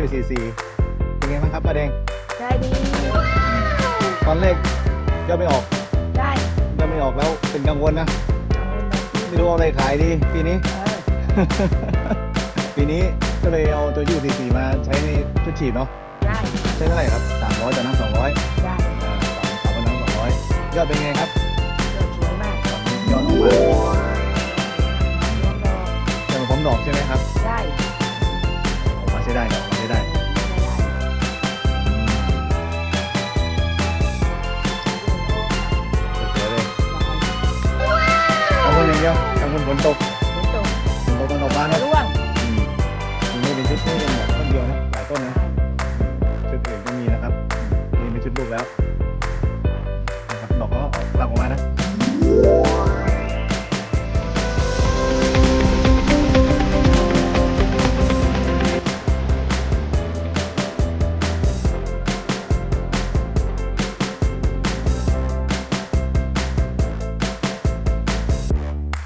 ยูซีซีเป็นไงบ้างครับป้าแดง ได้ดี ตอนแรกยอดไม่ออกได้ยอดไม่ออกแล้วเป็นกังวลนะเอาเงินมาไม่รู้เอาอะไรขายดีปีนี้เออปีนี้ก็เลยเอาตัวยูซีซีมาใช้ในชุดฉีดเนาะ ได้ ใช้เท่าไหร่ครับสามร้อยต่อน้ำสองร้อยได้อ่าสามสามต่อน้ำสองร้อยยอดเป็นไงครับเลือกสวยมากยอดออกมาเลือกดอกยอดผมดอกใช่ไหมครับ ได้ออกมาใช้ได้ครับใช้ได้สวยๆเลยกังวลอย่างเดียวกังวลฝนตกฝนตกฝนตกต้องออกบ้านนะร่วงอืมนี่เป็นชุดที่เป็นแบบต้นเดียวนะหลายต้นนะ